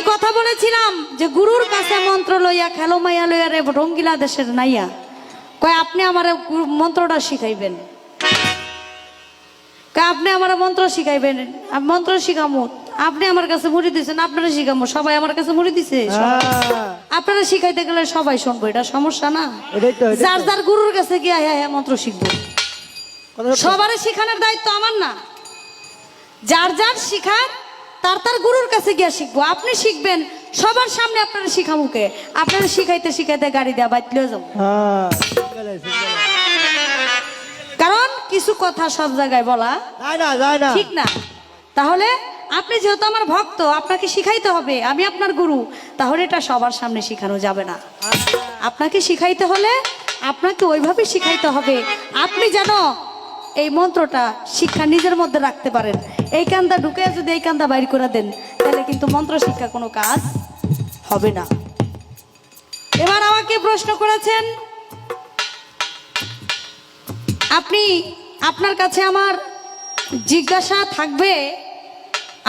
একটি কথা বলেছিলাম যে গুরুর কাছে মন্ত্র লইয়া খেলো মাইয়া লইয়া রে রঙ্গিলা দেশের নাইয়া। কয় আপনি আমার মন্ত্রটা শিখাইবেন। কয় আপনি আমার মন্ত্র শিখাইবেন। মন্ত্র শিখামু। আপনি আমার কাছে মুড়ি দিয়েছেন আপনারা শিখামু। সবাই আমার কাছে মুড়ি দিছে? হ্যাঁ, আপনারা শিখাইতে গেলে সবাই শুনব এটা সমস্যা না? যার যার গুরুর কাছে গিয়ে হ্যাঁ হ্যাঁ মন্ত্র শিখব। সবার শিখানোর দায়িত্ব আমার না। যার যার শিখার তার তার গুরুর কাছে গিয়ে শিখব। আপনি শিখবেন সবার সামনে আপনারা শিখামুকে আপনারা শিখাইতে শিখাইতে গাড়ি দেওয়া বাইতলেও যাব। হ্যাঁ। কারণ কিছু কথা সব জায়গায় বলা ঠিক না। তাহলে আপনি যেহেতু আমার ভক্ত আপনাকে শিখাইতে হবে আমি আপনার গুরু তাহলে এটা সবার সামনে শিখানো যাবে না। আপনাকে শিখাইতে হলে আপনাকে ওইভাবে শিখাইতে হবে। আপনি যেন এই মন্ত্রটা শিক্ষা নিজের মধ্যে রাখতে পারেন। এই কান্দা ঢুকে যদি এই কান্দা বাইর করে দেন তাহলে কিন্তু মন্ত্র শিক্ষা কোনো কাজ হবে না। এবার আমাকে প্রশ্ন করেছেন আপনি আপনার কাছে আমার জিজ্ঞাসা থাকবে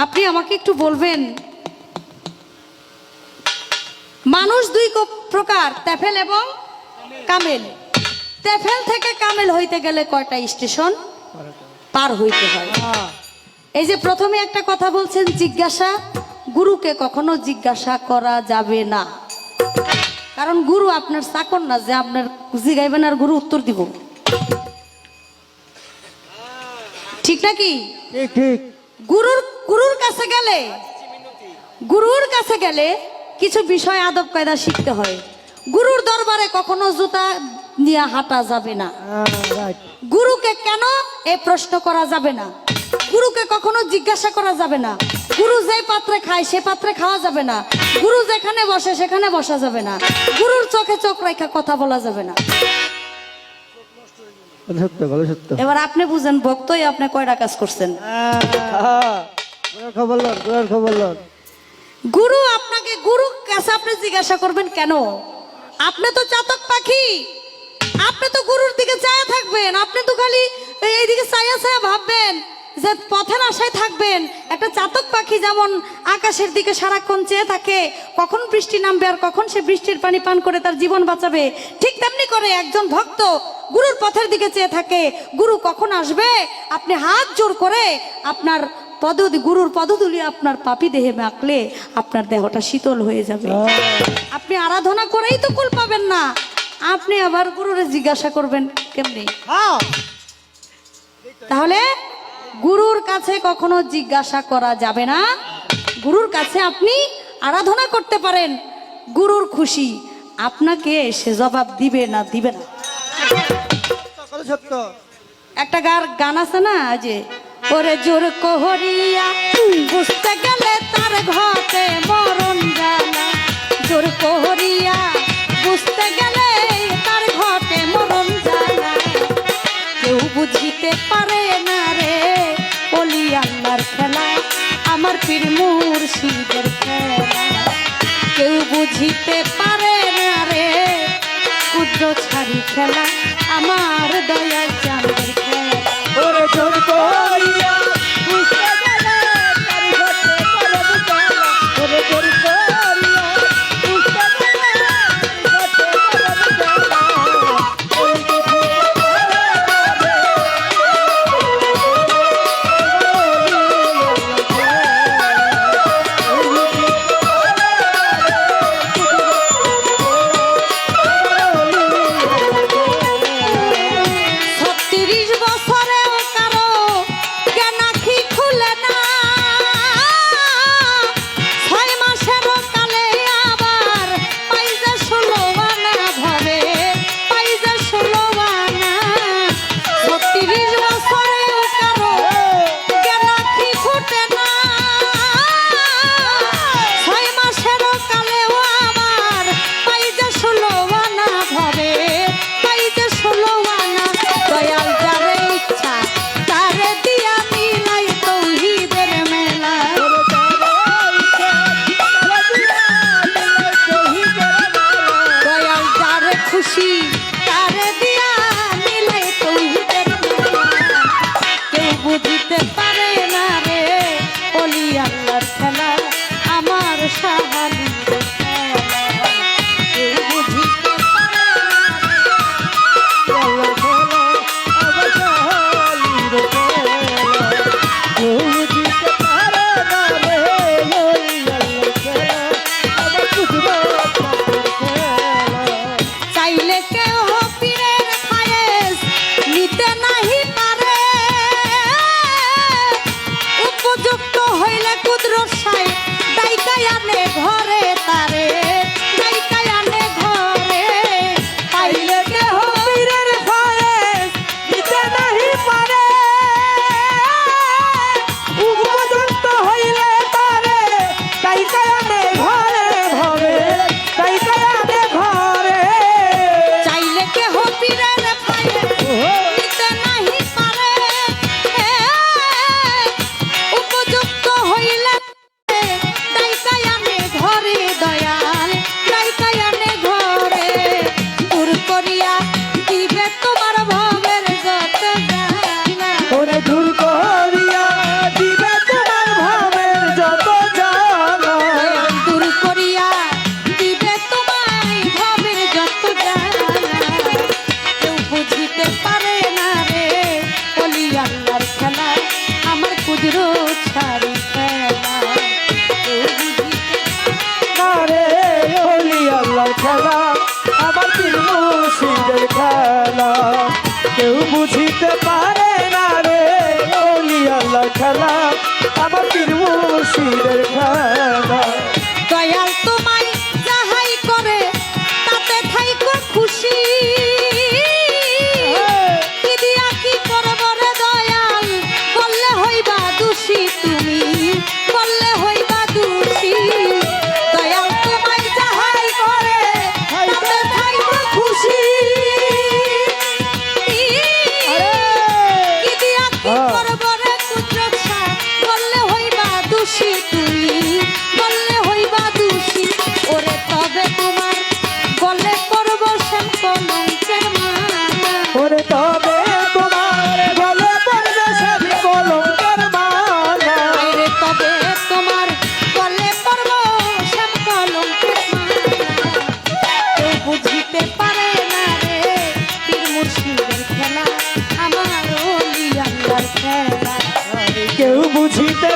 আপনি আমাকে একটু বলবেন। মানুষ দুই প্রকার তেফেল এবং কামেল। তেফেল থেকে কামেল হইতে গেলে কয়টা স্টেশন? পার হইতে হ্যাঁ, এই যে প্রথমে একটা কথা বলছেন জিজ্ঞাসা গুরুকে কখনো জিজ্ঞাসা করা যাবে না। কারণ গুরু আপনার চাকর না যে আপনার জিগাইবেন আর গুরু উত্তর দিব। ঠিক নাকি গুরুর গুরুর কাছে গেলে গুরুর কাছে গেলে কিছু বিষয় আদব কায়দা শিখতে হয়। গুরুর দরবারে কখনো জুতা নিয়ে হাঁটা যাবে না। হ্যাঁ, গুরুকে কেন এ প্রশ্ন করা যাবে না? গুরুকে কখনো জিজ্ঞাসা করা যাবে না। গুরু যে পাত্রে খায় সে পাত্রে খাওয়া যাবে না। গুরু যেখানে বসে সেখানে বসা যাবে না। গুরুর চোখে চোখ রেখা কথা বলা যাবে না। এবার আপনি বুঝেন ভক্তই আপনি কয়টা কাজ করছেন? হ্যাঁ, লন। গুরু আপনাকে গুরু কাছে আপনি জিজ্ঞাসা করবেন কেন? আপনি তো চাতক পাখি। আপনি তো গুরুর দিকে চায়া থাকবেন। আপনি তো খালি এইদিকে চায়া চায়া ভাববেন। যে পথের আশায় থাকবেন একটা চাতক পাখি যেমন আকাশের দিকে সারাক্ষণ চেয়ে থাকে কখন বৃষ্টি নামবে আর কখন সে বৃষ্টির পানি পান করে তার জীবন বাঁচাবে? ঠিক তেমনি করে একজন ভক্ত গুরুর পথের দিকে চেয়ে থাকে গুরু কখন আসবে? আপনি হাত জোর করে আপনার পদ গুরুর পদধূলি আপনার পাপি দেহে মাখলে আপনার দেহটা শীতল হয়ে যাবে। আপনি আরাধনা করেই তো কুল পাবেন না আপনি আবার গুরুরে জিজ্ঞাসা করবেন কেমনি? হ্যাঁ। তাহলে গুরুর কাছে কখনো জিজ্ঞাসা করা যাবে না। গুরুর কাছে আপনি আরাধনা করতে পারেন। গুরুর খুশি আপনাকে সে জবাব দিবে না দিবে না। একটা গার গান আছে না যে ওরে জোর কোহরিয়া বুঝতে গেলে তার ঘটে মরণ জানা। জোর কোহরিয়া বুঝতে গেলে তার ঘটে মরণ জানা। কেউ বুঝিতে পারে বলি আল্লাহর খেলা আমার পীর মুর্শিদের খেলা কেউ বুঝিতে পারে না রে, ক্ষুদ্র ছাড়ি খেলা আমার দয়া চাঁদের আল্লাহর খেলা আমার অলি আল্লাহর খেলা। কেউ বুঝিতে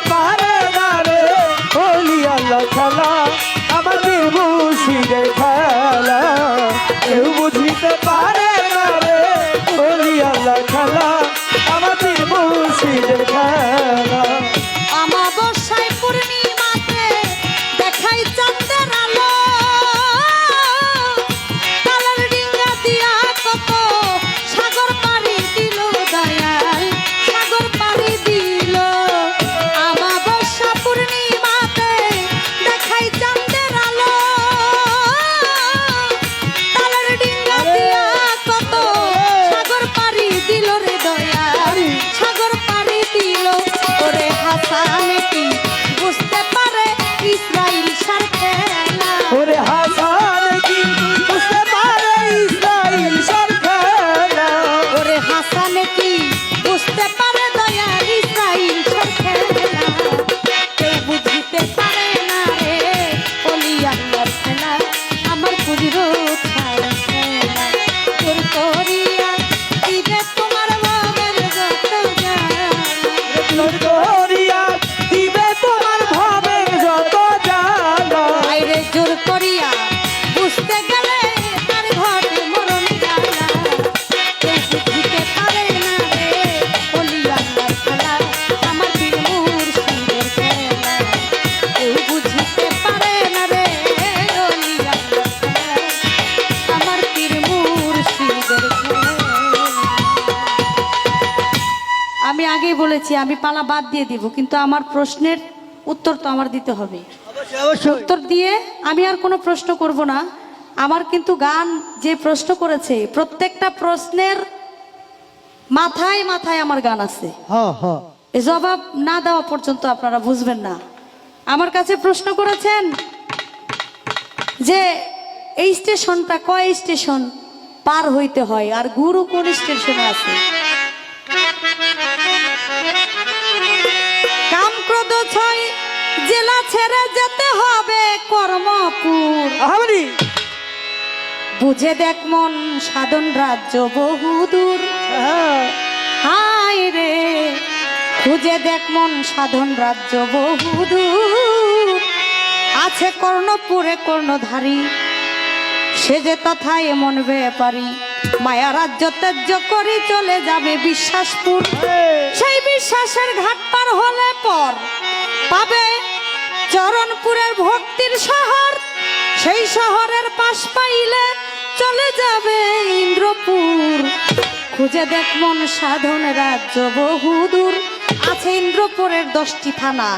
আমি আগেই বলেছি আমি পালা বাদ দিয়ে দিব কিন্তু আমার প্রশ্নের উত্তর তো আমার দিতে হবে। উত্তর দিয়ে আমি আর কোনো প্রশ্ন করব না। আমার কিন্তু গান যে প্রশ্ন করেছে প্রত্যেকটা প্রশ্নের মাথায় মাথায় আমার গান আছে। জবাব না দেওয়া পর্যন্ত আপনারা বুঝবেন না। আমার কাছে প্রশ্ন করেছেন যে এই স্টেশনটা কয় স্টেশন পার হইতে হয় আর গুরু কোন স্টেশনে আছে? ছেড়ে যেতে হবে কর্মপুর। বুঝে দেখ মন সাধন রাজ্য বহুদূর। হায় রে খুঁজে দেখ মন সাধন রাজ্য বহুদূর। আছে কর্ণপুরে কর্ণধারী সে যে তথা এমন ব্যাপারী। মায়া রাজ্য ত্যায্য করে চলে যাবে বিশ্বাসপুর। সেই বিশ্বাসের ঘাট পার হলে পর পাবে চরণপুরের ভক্তির শহর, সেই শহরের পাশ পাইলে চলে যাবে ইন্দ্রপুর। খুঁজে দেখ মন সাধন রাজ্য বহুদূর, আছে ইন্দ্রপুরের দশটি থানা।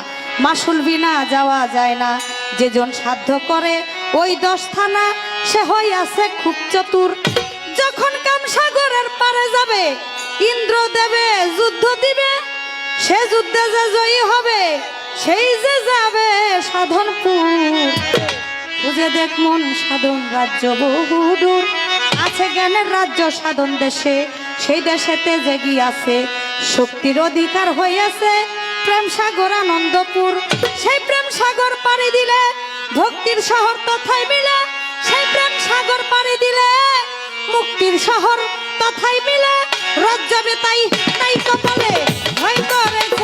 মাসুল বিনা যাওয়া যায় না যেজন সাধ্য করে ওই দশ থানা, সে হই আছে খুব চতুর। যখন কামসাগরের পারে যাবে ইন্দ্র দেবে যুদ্ধ দিবে, সে যুদ্ধে যে জয়ী হবে সেই যে যাবে সাধনপুর বুঝে দেখ মন সাধন রাজ্য বহুদূর। আছে জ্ঞানের রাজ্য সাধন দেশে, সেই দেশেতে জেগি আছে। শক্তির অধিকার হইয়াছে প্রেম সাগর আনন্দপুর। সেই প্রেম সাগর পাড়ি দিলে ভক্তির শহর তথায় মিলে। সেই প্রেম সাগর পাড়ি দিলে মুক্তির শহর তথায় মিলে। রজ্জবে তাই তাই কপালে ভয় করেছে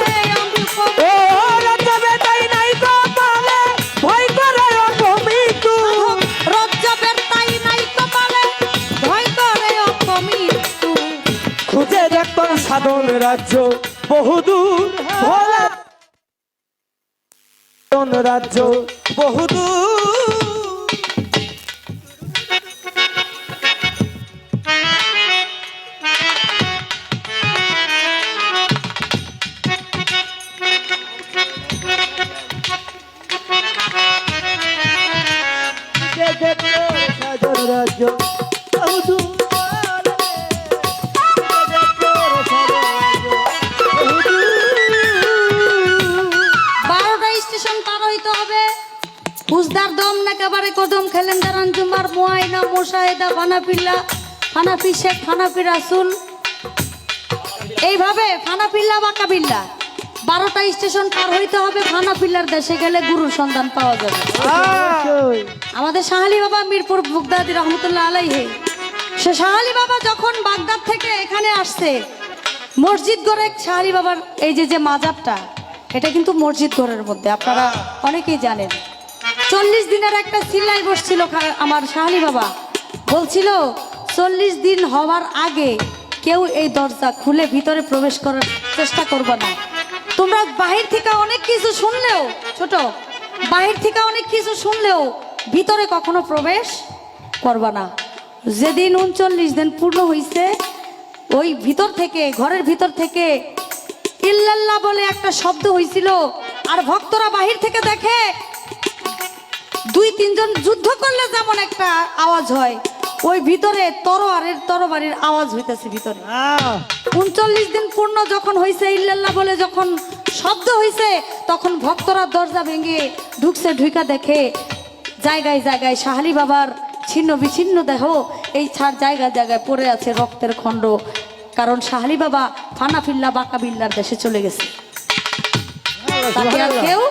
সাধন রাজ্য বহুদূর ভোলা রাজ্য বহুদূর। রাজ্য মোয়াইনা মোশাহেদা ফানাপিল্লা ফানাফি শেখ ফানাফি রাসুল এইভাবে ফানাপিল্লা বাঁকাবিল্লা বারোটা স্টেশন পার হইতে হবে ফানাপিল্লার দেশে গেলে গুরুর সন্ধান পাওয়া যাবে। আমাদের শাহালি বাবা মিরপুর বুগদাদি রহমতুল্লাহ আলাইহে। সে শাহালি বাবা যখন বাগদাদ থেকে এখানে আসছে, মসজিদ গড়ে শাহালি বাবার এই যে যে মাজারটা, এটা কিন্তু মসজিদ গড়ের মধ্যে, আপনারা অনেকেই জানেন। চল্লিশ দিনের একটা সিলাই বসছিল আমার শাহালি বাবা। বলছিল, চল্লিশ দিন হওয়ার আগে কেউ এই দরজা খুলে ভিতরে প্রবেশ করার চেষ্টা করবে না। তোমরা বাহির থেকে অনেক কিছু শুনলেও, ছোট, বাহির থেকে অনেক কিছু শুনলেও ভিতরে কখনো প্রবেশ করবা না। যেদিন উনচল্লিশ দিন পূর্ণ হইছে, ওই ভিতর থেকে, ঘরের ভিতর থেকে ইল্লাল্লাহ বলে একটা শব্দ হইছিল, আর ভক্তরা বাহির থেকে দেখে দুই তিনজন যুদ্ধ করলে যেমন একটা আওয়াজ হয় ওই ভিতরে তরোয়ারের তরবারির আওয়াজ হইতেছে ভিতরে। উনচল্লিশ দিন পূর্ণ যখন হয়েছে ইল্লাল্লাহ বলে যখন শব্দ হয়েছে তখন ভক্তরা দরজা ভেঙে ঢুকছে ঢুকা দেখে জায়গায় জায়গায় শাহালি বাবার ছিন্ন বিচ্ছিন্ন দেহ এই ছাড় জায়গায় জায়গায় পড়ে আছে রক্তের খণ্ড। কারণ শাহালি বাবা ফানাফিল্লা বাঁকাবিল্লার দেশে চলে গেছে। কেউ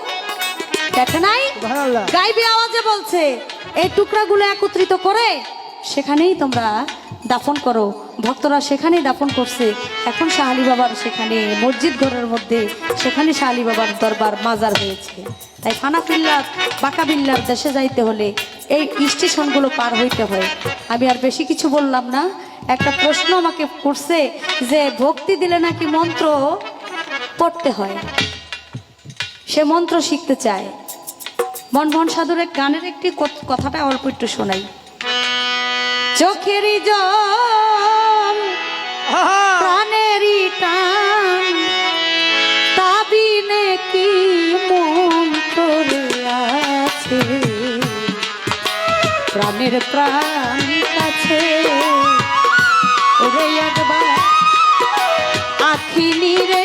দেখে নাই? গাইবি আওয়াজে বলছে এই টুকরাগুলো একত্রিত করে সেখানেই তোমরা দাফন করো। ভক্তরা সেখানেই দাফন করছে। এখন শাহালি বাবার সেখানে মসজিদ ঘরের মধ্যে সেখানে শাহালি বাবার দরবার মাজার হয়েছে। তাই ফানাফিল্লার বাঁকাবিল্লার দেশে যাইতে হলে এই স্টেশনগুলো পার হইতে হয়। আমি আর বেশি কিছু বললাম না। একটা প্রশ্ন আমাকে করছে যে ভক্তি দিলে নাকি মন্ত্র পড়তে হয়? সে মন্ত্র শিখতে চায়। মনমোহন সাধুরের গানের একটি কথ- কথাটা অল্প একটু শোনাই। চোখেরই জল, প্রাণেরই টান, তাবিনে কি মন্ত্রে আছে? প্রাণের প্রাণ কাছে একবার আখি নিরে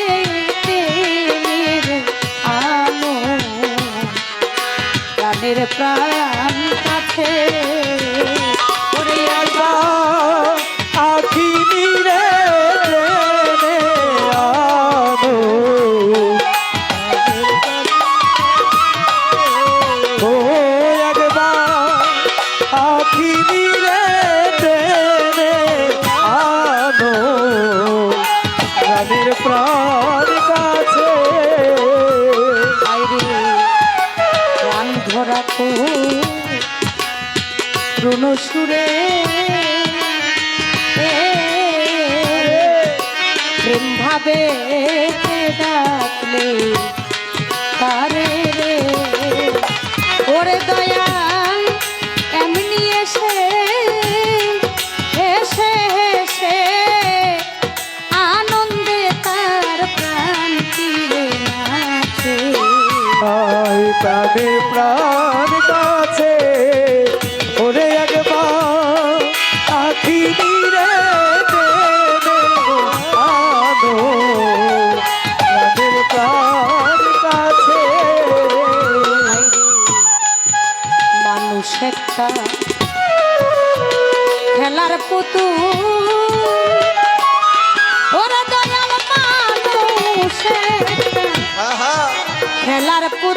প্রাণ ধরা রুণ সুরে প্রেম ভাবে ডাকলে তারে রে? ওরে দয়াল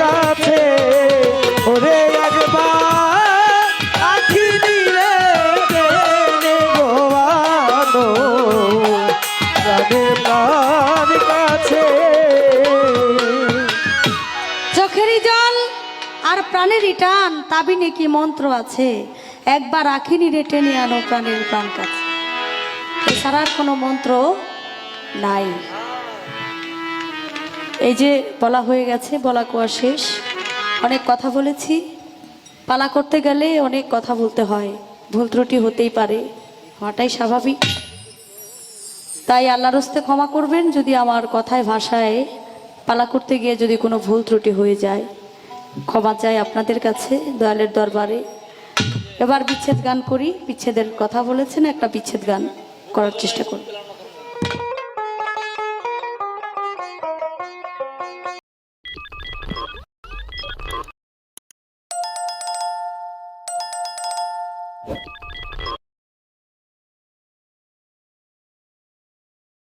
কাছে। ওরে একবার প্রাণের চোখেরই জল আর প্রাণেরই টান, তাবিনে কি মন্ত্র আছে? একবার আখিনি রে টেনে আনো প্রাণের প্রাণ কাছে। এছাড়া কোনো মন্ত্র নাই। এই যে বলা হয়ে গেছে, বলা কোয়া শেষ। অনেক কথা বলেছি। পালা করতে গেলে অনেক কথা বলতে হয়। ভুল ত্রুটি হতেই পারে। হওয়াটাই স্বাভাবিক। তাই আল্লাহর হস্তে ক্ষমা করবেন যদি আমার কথায়, ভাষায় পালা করতে গিয়ে যদি কোনো ভুল ত্রুটি হয়ে যায়। ক্ষমা চাই আপনাদের কাছে দয়ালের দরবারে। এবার বিচ্ছেদ গান করি। বিচ্ছেদের কথা বলেছেন, একটা বিচ্ছেদ গান করার চেষ্টা করব